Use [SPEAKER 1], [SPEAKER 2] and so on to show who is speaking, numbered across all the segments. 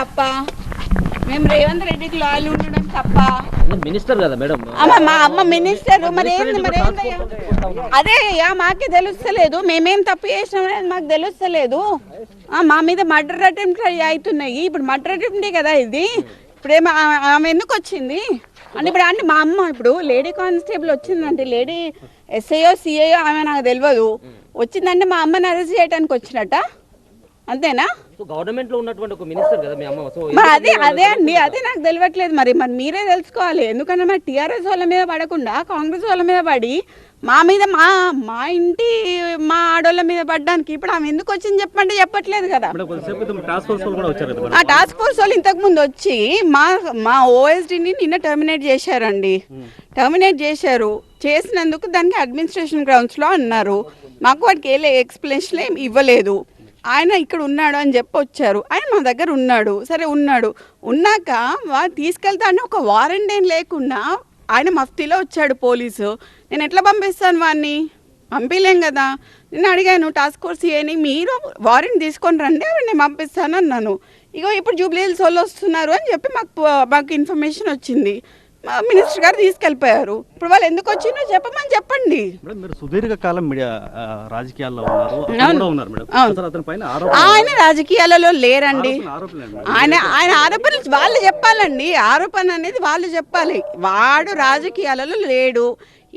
[SPEAKER 1] తప్ప. మేము రేవంత్ రెడ్డికి లాయల్ ఉండడం తప్ప.
[SPEAKER 2] మినిస్టర్ కదా మేడం.
[SPEAKER 1] అమ్మ మా అమ్మ మినిస్టర్ మరి ఏంది మరి ఏందయ్యా? అదే అయ్యా మాకే తెలుస్తలేదు. మేమేం తప్పు చేసినాం అనేది మాకు తెలుస్తలేదు. ఆ, మా మీద మర్డర్ అటెంప్ట్ అవుతున్నాయి. ఇప్పుడు మర్డర్ అటెంప్టే కదా ఇది? ఇప్పుడు ఏమో ఆ- ఆమె ఎందుకు వచ్చింది? అంటే ఇప్పుడు అంటే మా అమ్మ ఇప్పుడు లేడీ కానిస్టేబుల్ వచ్చిందంటే లేడీ ఎస్ఐఓ సిఐఓ ఆమె నాకు తెలియదు. వచ్చిందంటే మా అమ్మని అరెస్ట్ చేయడానికి వచ్చినట్ట? అంతేనా?
[SPEAKER 2] సో గవర్నమెంట్లో ఉన్నటువంటి ఒక మినిస్టర్ కదా మీ అమ్మ. సో
[SPEAKER 1] మరి అదే అదే అండి అదే నాకు తెలియట్లేదు. మరి మరి మీరే తెలుసుకోవాలి. ఎందుకంటే మరి టీఆర్ఎస్ వాళ్ళ మీద పడకుండా కాంగ్రెస్ వాళ్ళ మీద పడి మా మీద మా మా ఇంటి మా ఆడోళ్ళ మీద పడ్డానికి ఇప్పుడు ఆమె ఎందుకు వచ్చింది చెప్పంటే చెప్పట్లేదు కదా. ఆ టాస్క్ ఫోర్స్ వాళ్ళు ఇంతకు ముందు వచ్చి మా మా ఓఎస్డీని నిన్న టర్మినేట్ చేశారండి. టర్మినేట్ చేశారు. చేసినందుకు దానికి అడ్మినిస్ట్రేషన్ గ్రౌండ్స్లో అన్నారు. మాకు వాటికి ఏ ఎక్స్ప్లెనేషన్ ఏం ఇవ్వలేదు. ఆయన ఇక్కడ ఉన్నాడు అని చెప్పి వచ్చారు ఆయన మా దగ్గర ఉన్నాడు. సరే ఉన్నాడు. ఉన్నాక వా- తీసుకెళ్తా అని ఒక వారెంట్ ఏం లేకుండా ఆయన మఫ్తీలో వచ్చాడు పోలీసు. నేను ఎట్లా పంపిస్తాను వాడిని పంపించలేం కదా. నేను అడిగాను టాస్క్ ఫోర్స్ ఏని మీరు వారెంట్ తీసుకొని రండి నేను పంపిస్తాను అన్నాను. ఇగో ఇప్పుడు జూబ్లీ హిల్స్ వాళ్ళు వస్తున్నారు అని చెప్పి మాకు మాకు ఇన్ఫర్మేషన్ వచ్చింది. మా మినిస్టర్ గారు తీసుకెళ్ళిపోయారు. ఇప్పుడు వాళ్ళు ఎందుకు వచ్చిందో చెప్పమని చెప్పండి.
[SPEAKER 3] మేడం మీరు సుదీర్ఘ కాలం మీడియా ఆ, రాజకీయాల్లో ఉన్నారు అక్కడ
[SPEAKER 1] అవును.
[SPEAKER 3] కూడా ఉన్నారు మేడం.
[SPEAKER 1] అవును.
[SPEAKER 3] అసలు అతని పైన ఆరోపణ
[SPEAKER 1] ఆయన రాజకీయాలలో లేరండి. ఆయన ఆయన ఆరోపణలు వాళ్ళు చెప్పాలండి. ఆరోపణ అనేది వాళ్ళు చెప్పాలి. వాడు రాజకీయాలలో లేడు.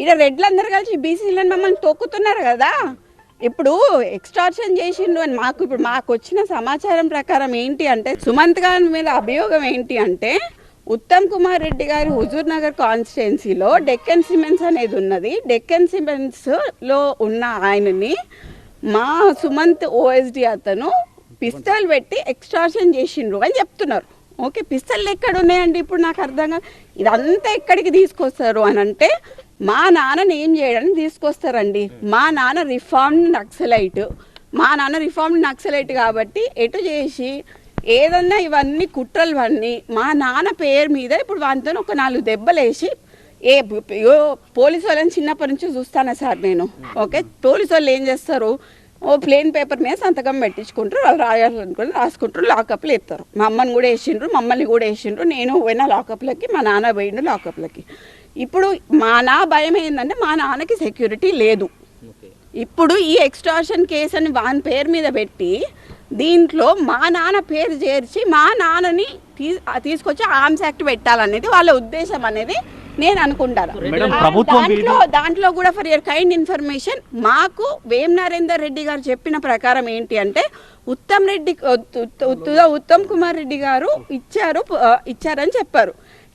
[SPEAKER 1] ఈడ రెడ్లు అందరు కలిసి బీసీలను మమ్మల్ని తొక్కుతున్నారు కదా. ఇప్పుడు ఎక్స్టార్షన్ చేసిండు అని మాకు ఇప్పుడు మాకు వచ్చిన సమాచారం ప్రకారం ఏంటి అంటే సుమంత్ గారి మీద అభియోగం ఏంటి అంటే ఉత్తమ్ కుమార్ రెడ్డి గారి హుజూర్ నగర్ కాన్స్టిట్యున్సీలో డెక్కన్ సిమెంట్స్ అనేది ఉన్నది. డెక్కన్ సిమెంట్స్లో ఉన్న ఆయనని మా సుమంత్ ఓఎస్డి అతను పిస్తల్ పెట్టి ఎక్స్ట్రాషన్ చేసిండ్రు అని చెప్తున్నారు. ఓకే పిస్తల్ ఎక్కడ ఉన్నాయండి ఇప్పుడు నాకు అర్థం కాదు. ఇదంతా ఎక్కడికి తీసుకొస్తారు అని అంటే మా నాన్నని ఏం చేయడానికి తీసుకొస్తారండి. మా నాన్న రిఫార్మ్డ్ నక్సలైట్. మా నాన్న రిఫార్మ్డ్ నక్సలైట్ కాబట్టి ఎటు చేసి ఏదన్నా ఇవన్నీ కుట్రలు అన్నీ మా నాన్న పేరు మీద ఇప్పుడు వాటితో ఒక నాలుగు దెబ్బలేసి ఏ పోలీసు వాళ్ళని చిన్నప్పటి నుంచి చూస్తానా సార్ నేను. ఓకే? పోలీసు వాళ్ళు ఏం చేస్తారు? ఓ ప్లేన్ పేపర్ మీద సంతకం పెట్టించుకుంటారు వాళ్ళు రాయాలనుకుని రాసుకుంటారు లాకప్లు ఎత్తారు. మా అమ్మని కూడా వేసిండ్రు మమ్మల్ని కూడా వేసిండ్రు నేను పోయిన లాకప్లకి మా నాన్న పోయిండు లాకప్లకి. ఇప్పుడు మా నా భయం ఏంటంటే మా నాన్నకి సెక్యూరిటీ లేదు. ఇప్పుడు ఈ ఎక్స్టార్షన్ కేసు అని వాని పేరు మీద పెట్టి దీంట్లో మా నాన్న పేరు చేర్చి మా నాన్నని తీసుకొచ్చి ఆర్మ్స్ యాక్ట్ పెట్టాలనేది వాళ్ళ ఉద్దేశం అనేది నేను అనుకుంటాను. దాంట్లో దాంట్లో కూడా ఫర్ యర్ కైండ్ ఇన్ఫర్మేషన్ మాకు వేం నరేందర్ రెడ్డి గారు చెప్పిన ప్రకారం ఏంటి అంటే ఉత్తమ్ రెడ్డి ఉత్- ఉత్- ఉత్- ఉత్తమ్ కుమార్ రెడ్డి గారు ఇచ్చారు ఇచ్చారని చెప్పారు.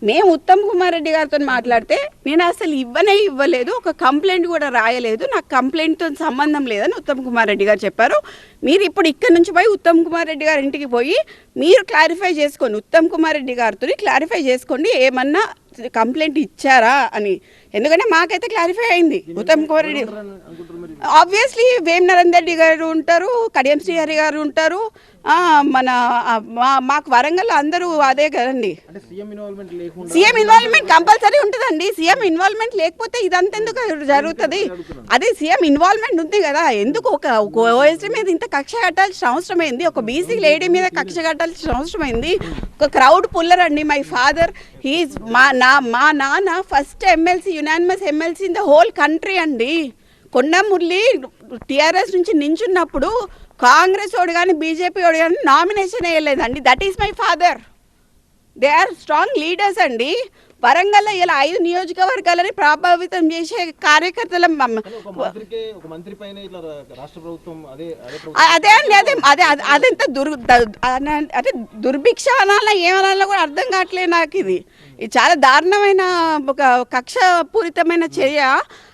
[SPEAKER 1] మేము ఉత్తమ్ కుమార్ రెడ్డి గారితో మాట్లాడితే నేను అసలు ఇవ్వనే ఇవ్వలేదు ఒక కంప్లైంట్ కూడా రాయలేదు నాకు కంప్లైంట్తో సంబంధం లేదని ఉత్తమ్ కుమార్ రెడ్డి గారు చెప్పారు. మీరు ఇప్పుడు ఇక్కడ నుంచి పోయి ఉత్తమ్ కుమార్ రెడ్డి గారి ఇంటికి పోయి మీరు క్లారిఫై చేసుకోండి ఉత్తమ్ కుమార్ రెడ్డి గారితో క్లారిఫై చేసుకోండి ఏమన్నా కంప్లైంట్ ఇచ్చారా అని. ఎందుకంటే మాకైతే క్లారిఫై అయింది ఉత్తమ్ కుమార్ రెడ్డి ఆబ్వియస్లీ వేం నరేందర్ రెడ్డి గారు ఉంటారు కడియం శ్రీహరి గారు ఉంటారు మన మాకు వరంగల్ అందరూ అదే కదండి.
[SPEAKER 4] సీఎం ఇన్వాల్వ్మెంట్
[SPEAKER 1] కంపల్సరీ ఉంటుందండి. సీఎం ఇన్వాల్వ్మెంట్ లేకపోతే ఇదంతా ఎందుకు జరుగుతుంది అదే సీఎం ఇన్వాల్వ్మెంట్ ఉంది కదా. ఎందుకు ఒక ఒక ఓఎస్టీ మీద ఇంత కక్ష కట్టాల్సిన అవసరం ఏంది? ఒక బీసీ లేడీ మీద కక్ష కట్టాల్సిన అవసరం ఏంది? ఒక క్రౌడ్ పుల్లర్ అండి మై ఫాదర్ హీస్ మా నా మా నాన్న first MLC unanimous MLC in the whole country అండి. కొండ మురళి టీఆర్ఎస్ నుంచి నించున్నప్పుడు కాంగ్రెస్ వాడు కానీ బీజేపీ వాడు కానీ నామినేషన్ వేయలేదండి. That is my father they are strong leaders అండి. వరంగల్లో ఇలా ఐదు నియోజకవర్గాలని ప్రభావితం చేసే కార్యకర్తల
[SPEAKER 4] అదే
[SPEAKER 1] అండి అదే అదే అదే- అదెంత దుర్ అదే దుర్భిక్ష అనాలా ఏమనాలో కూడా అర్థం కావట్లేదు నాకు ఇది. ఇది చాలా దారుణమైన ఒక కక్ష పూరితమైన చర్య.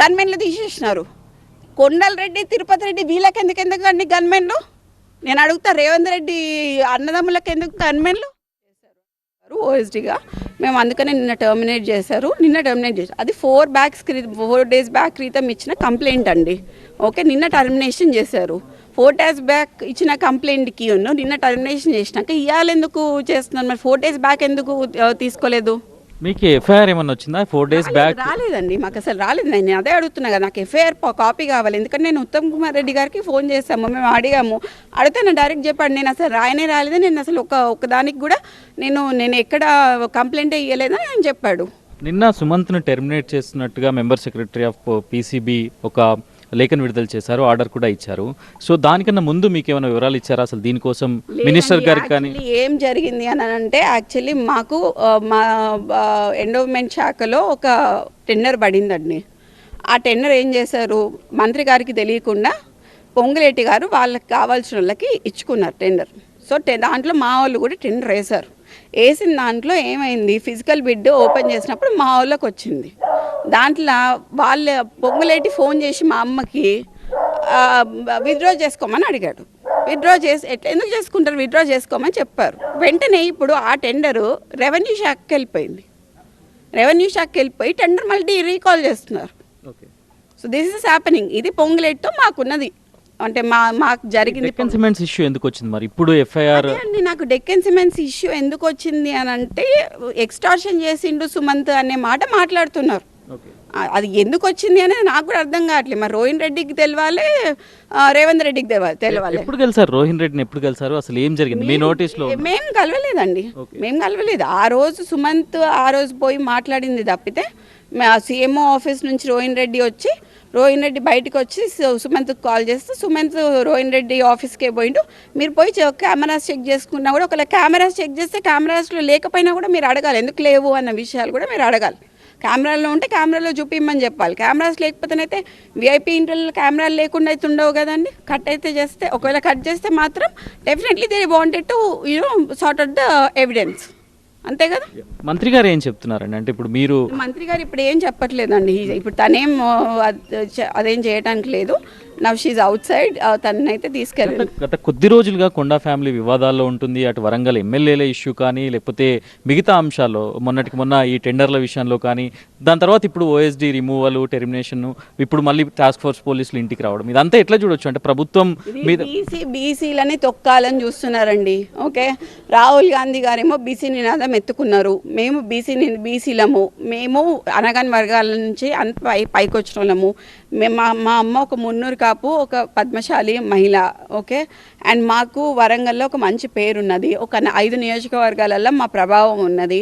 [SPEAKER 1] గన్మెన్లు తీసేసినారు. కొండల రెడ్డి తిరుపతి రెడ్డి వీళ్ళకి ఎందుకు ఎందుకు అండి గన్మెన్లు? నేను అడుగుతా రేవంత్ రెడ్డి అన్నదమ్ములకు ఎందుకు గన్మెన్లు? ఓఎస్డీగా మేము అందుకనే నిన్న టర్మినేట్ చేశారు. నిన్న టర్మినేట్ చేశారు. అది four backs four days back క్రితం ఇచ్చిన కంప్లైంట్ అండి. ఓకే నిన్న టర్మినేషన్ చేశారు. ఫోర్ డేస్ బ్యాక్ ఇచ్చిన కంప్లైంట్కి ఉన్న. నిన్న టర్మినేషన్ చేసినాక ఇవాళ ఎందుకు చేస్తున్నారు? మరి ఫోర్ డేస్ బ్యాక్ ఎందుకు తీసుకోలేదు?
[SPEAKER 5] మీకు ఎఫ్ఐఆర్ ఏమన్నా వచ్చిందా? Four days back?
[SPEAKER 1] రాలేదండి. మాకు అసలు రాలేదు. నేను అదే అడుగుతున్నా కదా నాకు ఎఫ్ఐఆర్ కాపీ కావాలి. ఎందుకంటే నేను ఉత్తమ్ కుమార్ రెడ్డి గారికి ఫోన్ చేస్తాము మేము అడిగాము. అడిగితే నేను డైరెక్ట్ చెప్పాడు నేను అసలు రాయనే రాలేదు. నేను అసలు ఒక ఒక దానికి కూడా నేను నేను ఎక్కడ కంప్లైంట్ ఇవ్వలేదని ఆయన చెప్పాడు.
[SPEAKER 5] నిన్న సుమంత్ను టెర్మినేట్ చేస్తున్నట్టుగా మెంబర్ సెక్రటరీ ఆఫ్ పీసీబీ ఒక లేఖను విడుదల చేశారు ఆర్డర్ కూడా ఇచ్చారు. సో దానికన్నా ముందు మీకు ఏమైనా వివరాలు ఇచ్చారా? అసలు దీనికోసం మినిస్టర్ గారికి కానీ
[SPEAKER 1] ఏం జరిగింది అని అంటే యాక్చువల్లీ మాకు మా ఎండోమెంట్ శాఖలో ఒక టెండర్ పడిందండి. ఆ టెండర్ ఏం చేశారు? మంత్రి గారికి తెలియకుండా పొంగులేటి గారు వాళ్ళకి కావాల్సిన వాళ్ళకి ఇచ్చుకున్నారు టెండర్ సో టె దాంట్లో మా వాళ్ళు కూడా టెండర్ వేశారు. వేసిన దాంట్లో ఏమైంది? ఫిజికల్ బిడ్ ఓపెన్ చేసినప్పుడు మా వాళ్ళకి వచ్చింది. దాంట్లో వాళ్ళ పొంగులేటి ఫోన్ చేసి మా అమ్మకి విత్డ్రా చేసుకోమని అడిగాడు. విత్డ్రా చేసి ఎట్లా ఎందుకు చేసుకుంటారు? విత్డ్రా చేసుకోమని చెప్పారు. వెంటనే ఇప్పుడు ఆ టెండరు రెవెన్యూ శాఖకి వెళ్ళిపోయింది. రెవెన్యూ శాఖకి వెళ్ళిపోయి టెండర్ మళ్ళీ రీకాల్ చేస్తున్నారు.
[SPEAKER 5] Okay.
[SPEAKER 1] So this is happening ఇది పొంగులేట్తో మాకున్నది. అంటే మా మాకు జరిగింది
[SPEAKER 5] డెక్కన్ సిమెంట్స్ ఇష్యూ ఎందుకు వచ్చింది మరి? ఇప్పుడు ఎఫ్ఐఆర్
[SPEAKER 1] అండి నాకు డెక్కన్ సిమెంట్స్ ఇష్యూ ఎందుకు వచ్చింది అని అంటే ఎక్స్టార్షన్ చేసిండు సుమంత్ అనే మాట మాట్లాడుతున్నారు. అది ఎందుకు వచ్చింది అనేది నాకు కూడా అర్థం కావట్లేదు. మరి రోహిన్ రెడ్డికి తెలవాలి రేవంత్ రెడ్డికి తెలవాలి తెలవాలి?
[SPEAKER 5] ఎప్పుడు కలిసారు రోహిన్ రెడ్డిని ఎప్పుడు కలిసారు అసలు ఏం జరిగింది? మీ నోటీస్లో
[SPEAKER 1] మేము కలవలేదండి. మేము కలవలేదు. ఆ రోజు సుమంత్ ఆ రోజు పోయి మాట్లాడింది తప్పితే సీఎంఓ ఆఫీస్ నుంచి రోహిన్ రెడ్డి వచ్చి రోహిన్ రెడ్డి బయటకు వచ్చి సు- సుమంత్కి కాల్ చేస్తే సుమంత్ రోహిన్ రెడ్డి ఆఫీస్కే పోయిండు. మీరు పోయి కెమెరాస్ చెక్ చేసుకున్నా కూడా ఒకవేళ కెమెరాస్ చెక్ చేస్తే కెమెరాస్లో లేకపోయినా కూడా మీరు అడగాలి. ఎందుకు లేవు? అన్న విషయాలు కూడా మీరు అడగాలి. కెమెరాలో ఉంటే కెమెరాలో చూపిమ్మని చెప్పాలి. కెమెరాస్ లేకపోతేనైతే విఐపీ ఇంటర్లో కెమెరాలు లేకుండా అయితే ఉండవు కదండి. కట్ అయితే చేస్తే ఒకవేళ కట్ చేస్తే మాత్రం definitely they wanted to you know sort out the evidence అంతే కదా?
[SPEAKER 5] మంత్రి గారు ఏం చెప్తున్నారండి? అంటే ఇప్పుడు మీరు
[SPEAKER 1] మంత్రి గారు ఇప్పుడు ఏం చెప్పట్లేదండి. ఇప్పుడు తనేం అదేం చేయడానికి లేదు. నవ్ షీజ్ అవుట్ సైడ్ తనైతే తీసుకెళ్ళండి
[SPEAKER 5] గత కొద్ది రోజులుగా కొండా ఫ్యామిలీ వివాదాల్లో ఉంటుంది అటు వరంగల్ ఎమ్మెల్యేల ఇష్యూ కానీ లేకపోతే మిగతా అంశాల్లో మొన్నటికి మొన్న ఈ టెండర్ల విషయంలో కానీ దాని తర్వాత ఇప్పుడు ఓఎస్డి రిమూవల్ టెర్మినేషన్ ఇప్పుడు మళ్ళీ టాస్క్ ఫోర్స్ పోలీసులు ఇంటికి రావడం ఇదంతా ఎట్లా చూడొచ్చు? అంటే ప్రభుత్వం మీద
[SPEAKER 1] బీసీ బీసీలని తొక్కాలని చూస్తున్నారండి ఓకే? రాహుల్ గాంధీ గారేమో బీసీ నినాదం ఎత్తుకున్నారు. మేము బీసీ బీసీలము మేము అనగాని వర్గాల నుంచి అంత పై పైకి వచ్చిన వాళ్ళము. మేము మా మా అమ్మ ఒక మున్నూరు కాపు ఒక పద్మశాలి మహిళ ఓకే? అండ్ మాకు వరంగల్లో ఒక మంచి పేరు ఉన్నది ఒక ఐదు నియోజకవర్గాలలో మా ప్రభావం ఉన్నది.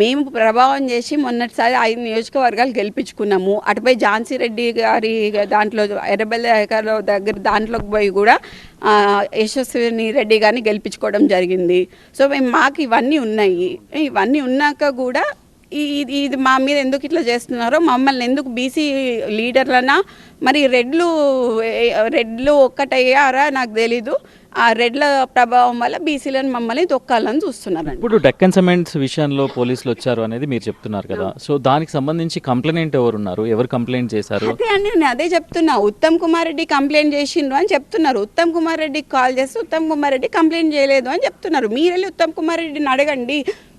[SPEAKER 1] మేము ప్రభావం చేసి మొన్నటిసారి ఐదు నియోజకవర్గాలు గెలిపించుకున్నాము. అటుపై ఝాన్సీ రెడ్డి గారి దాంట్లో ఎర్రబెల్లి దగ్గర దాంట్లోకి పోయి కూడా యశస్విని రెడ్డి గారిని గెలిపించుకోవడం జరిగింది. సో మేము మాకు ఇవన్నీ ఉన్నాయి. ఇవన్నీ ఉన్నాక కూడా ఇది ఇది మా మీద ఎందుకు ఇట్లా చేస్తున్నారో మమ్మల్ని ఎందుకు బీసీ లీడర్లనా? మరి రెడ్లు రెడ్లు ఒక్కటయ్యారా నాకు తెలీదు. ఆ రెడ్ల ప్రభావం వల్ల బీసీలను మమ్మల్ని తొక్కాలని చూస్తున్నారండి.
[SPEAKER 5] ఇప్పుడు డెక్కన్ సిమెంట్స్ విషయంలో పోలీసులు వచ్చారు అనేది మీరు చెప్తున్నారు కదా. సో దానికి సంబంధించి కంప్లైంట్ ఎవరు ఉన్నారు ఎవరు కంప్లైంట్ చేశారు?
[SPEAKER 1] అదే అండి నేను అదే చెప్తున్నా. ఉత్తమ్ కుమార్ రెడ్డి కంప్లైంట్ చేసిండ్రు అని చెప్తున్నారు. ఉత్తమ్ కుమార్ రెడ్డికి కాల్ చేస్తే ఉత్తమ్ కుమార్ రెడ్డి కంప్లైంట్ చేయలేదు అని చెప్తున్నారు. మీరు వెళ్ళి ఉత్తమ్ కుమార్ రెడ్డిని అడగండి.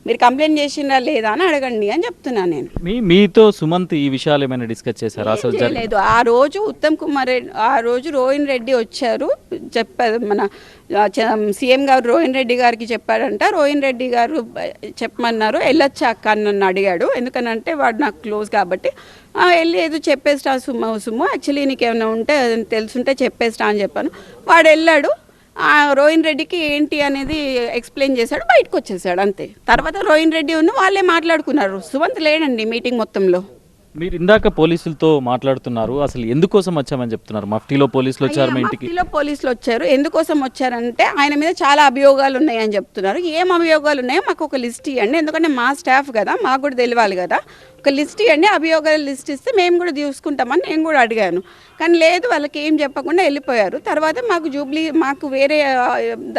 [SPEAKER 1] మీరు కంప్లైంట్ చేసిండ్రా లేదా అని అడగండి అని చెప్తున్నాను నేను.
[SPEAKER 5] మీ మీతో సుమంత్ ఈ విషయాలు ఏమైనా డిస్కస్ చేశారా? అసలు
[SPEAKER 1] చేయలేదు. ఆ రోజు ఉత్తమ్ కుమార్ రెడ్డి ఆ రోజు రోహిన్ రెడ్డి వచ్చారు. చెప్పారు మన సీఎం గారు రోహిన్ రెడ్డి గారికి చెప్పారంట రోహిన్ రెడ్డి గారు చెప్పమన్నారు వెళ్ళొచ్చా అక్క అని నన్ను అడిగాడు. ఎందుకనంటే వాడు నాకు క్లోజ్ కాబట్టి. "ఆ, వెళ్ళి ఏదో చెప్పేస్తా సుమ్మ సుమ్ము యాక్చువల్లీ నీకు ఏమైనా ఉంటే తెలుసుంటే చెప్పేస్తా అని చెప్పాను. వాడు వెళ్ళాడు. రోహిన్ రెడ్డికి ఏంటి అనేది ఎక్స్ప్లెయిన్ చేశాడు బయటకు వచ్చేసాడు అంతే. తర్వాత రోహిన్ రెడ్డి ఉన్న వాళ్ళే మాట్లాడుకున్నారు. సువంత్ లేడండి మీటింగ్ మొత్తంలో.
[SPEAKER 5] మీరు ఇందాక పోలీసులతో మాట్లాడుతున్నారు అసలు ఎందుకోసం వచ్చామని చెప్తున్నారు? మఫ్టీలో పోలీసులు వచ్చారు మా ఇంటికి.
[SPEAKER 1] మఫ్టీలో పోలీసులు వచ్చారు. ఎందుకోసం వచ్చారంటే ఆయన మీద చాలా అభియోగాలు ఉన్నాయని చెప్తున్నారు. ఏం అభియోగాలు ఉన్నాయో మాకు ఒక లిస్ట్ ఇవ్వండి. ఎందుకంటే మా స్టాఫ్ కదా మాకు కూడా తెలియాలి కదా. ఒక లిస్ట్ ఇవ్వండి అభియోగాల లిస్ట్ ఇస్తే మేము కూడా చూసుకుంటామని నేను కూడా అడిగాను. కానీ లేదు వాళ్ళకి ఏం చెప్పకుండా వెళ్ళిపోయారు. తర్వాత మాకు జూబ్లీ మాకు వేరే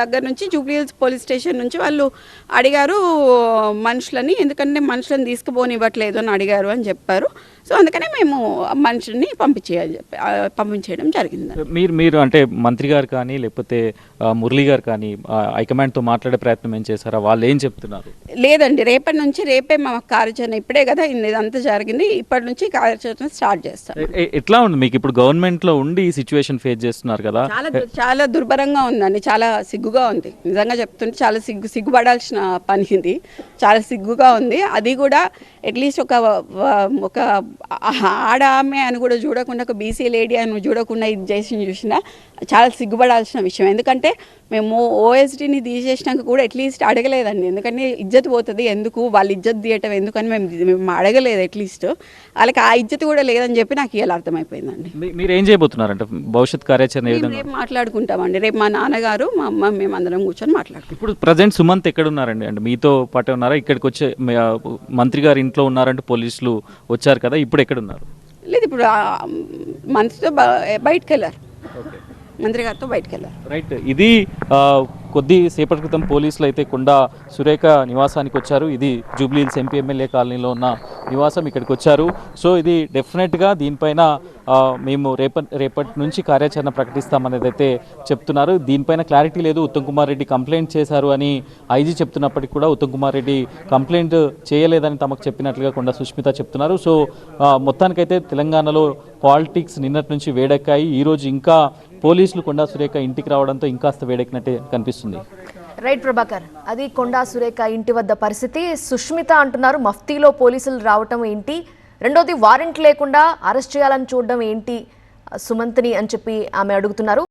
[SPEAKER 1] దగ్గర నుంచి జూబ్లీ హిల్స్ పోలీస్ స్టేషన్ నుంచి వాళ్ళు అడిగారు మనుషులని ఎందుకంటే మనుషులను తీసుకుపోనివ్వట్లేదు అని అడిగారు అని చెప్పారు. సో అందుకనే మేము మనుషుల్ని పంపించేయాలి చెప్పి పంపించేయడం జరిగింది.
[SPEAKER 5] మీరు మీరు అంటే మంత్రి గారు కానీ లేకపోతే మురళి గారు కానీ హైకమాండ్తో మాట్లాడే ప్రయత్నం ఏం చేశారా? వాళ్ళు ఏం చెప్తున్నారు?
[SPEAKER 1] లేదండి రేపటి నుంచి రేపే మా కార్యాచరణ ఇప్పుడే కదా ఇదంతా జరిగింది. ఇప్పటి నుంచి కార్యాచరణ స్టార్ట్ చేస్తాం.
[SPEAKER 5] ఎట్లా ఉంది? మీకు ఇప్పుడు గవర్నమెంట్లో ఉండి ఈ సిచ్యువేషన్ ఫేస్ చేస్తున్నారు కదా.
[SPEAKER 1] చాలా చాలా దుర్భరంగా ఉందండి. చాలా సిగ్గుగా ఉంది. నిజంగా చెప్తుంటే చాలా సిగ్గు సిగ్గుపడాల్సిన పని ఇది. చాలా సిగ్గుగా ఉంది. అది కూడా అట్లీస్ట్ ఒక ఒక ఆడ ఆమె అని కూడా చూడకుండా ఒక బీసీ లేడీ అని చూడకుండా ఇది చేసి చూసినా చాలా సిగ్గుపడాల్సిన విషయం. ఎందుకంటే మేము ఓఎస్డీని తీసేసినాక కూడా అట్లీస్ట్ అడగలేదండి. ఎందుకంటే ఇజ్జత్ పోతుంది. ఎందుకు? వాళ్ళు ఇజ్జత్ తీయటం ఎందుకని మేము మేము అడగలేదు అట్లీస్ట్. వాళ్ళకి ఆ ఇజ్జత్ కూడా లేదని చెప్పి నాకు ఇలా అర్థమైపోయిందండి.
[SPEAKER 5] మీరు ఏం చేయబోతున్నారంటే భవిష్యత్ కార్యాచరణ
[SPEAKER 1] రేపు మాట్లాడుకుంటామండి. రేపు మా నాన్నగారు మా అమ్మ మేము అందరం కూర్చొని మాట్లాడుకుంటాం.
[SPEAKER 5] ఇప్పుడు ప్రజెంట్ సుమంత్ ఎక్కడ ఉన్నారండి అంటే మీతో పాటే ఉన్నారా? ఇక్కడికి వచ్చే మంత్రి గారి ఇంట్లో ఉన్నారంటే పోలీసులు వచ్చారు కదా ఇప్పుడు ఎక్కడ ఉన్నారు
[SPEAKER 1] లేదు ఇప్పుడు మంత్రితో బయటకు వెళ్ళారు మంత్రి గారితో బయటకు వెళ్ళారు
[SPEAKER 5] రైట్. ఇది కొద్ది సేపటి క్రితం పోలీసులు అయితే కొండ సురేఖ నివాసానికి వచ్చారు. ఇది జూబ్లీహిల్స్ ఎంపీ ఎమ్మెల్యే కాలనీలో ఉన్న నివాసం ఇక్కడికి వచ్చారు. సో ఇది డెఫినెట్గా దీనిపైన మేము రేప రేపటి నుంచి కార్యాచరణ ప్రకటిస్తామనేది అయితే చెప్తున్నారు. దీనిపైన క్లారిటీ లేదు. ఉత్తమ్ కుమార్ రెడ్డి కంప్లైంట్ చేశారు అని ఐజీ చెప్తున్నప్పటికీ కూడా ఉత్తమ్ కుమార్ రెడ్డి కంప్లైంట్ చేయలేదని తమకు చెప్పినట్లుగా కొండ సుష్మిత చెప్తున్నారు. సో మొత్తానికైతే తెలంగాణలో పాలిటిక్స్ నిన్నటి నుంచి వేడెక్కాయి. ఈరోజు ఇంకా పోలీసులు కొండా సురేఖ ఇంటికి రావడంతో ఇంకాస్త వేడెక్కినట్టే కనిపిస్తుంది.
[SPEAKER 6] రైట్ ప్రభాకర్ అది కొండా సురేఖ ఇంటి వద్ద పరిస్థితి. సుష్మిత అంటున్నారు మఫ్తీలో పోలీసులు రావటం ఏంటి? రెండోది వారెంట్ లేకుండా అరెస్ట్ చేయాలని చూడడం ఏంటి? సుమంత్ని అని చెప్పి ఆమె అడుగుతున్నారు.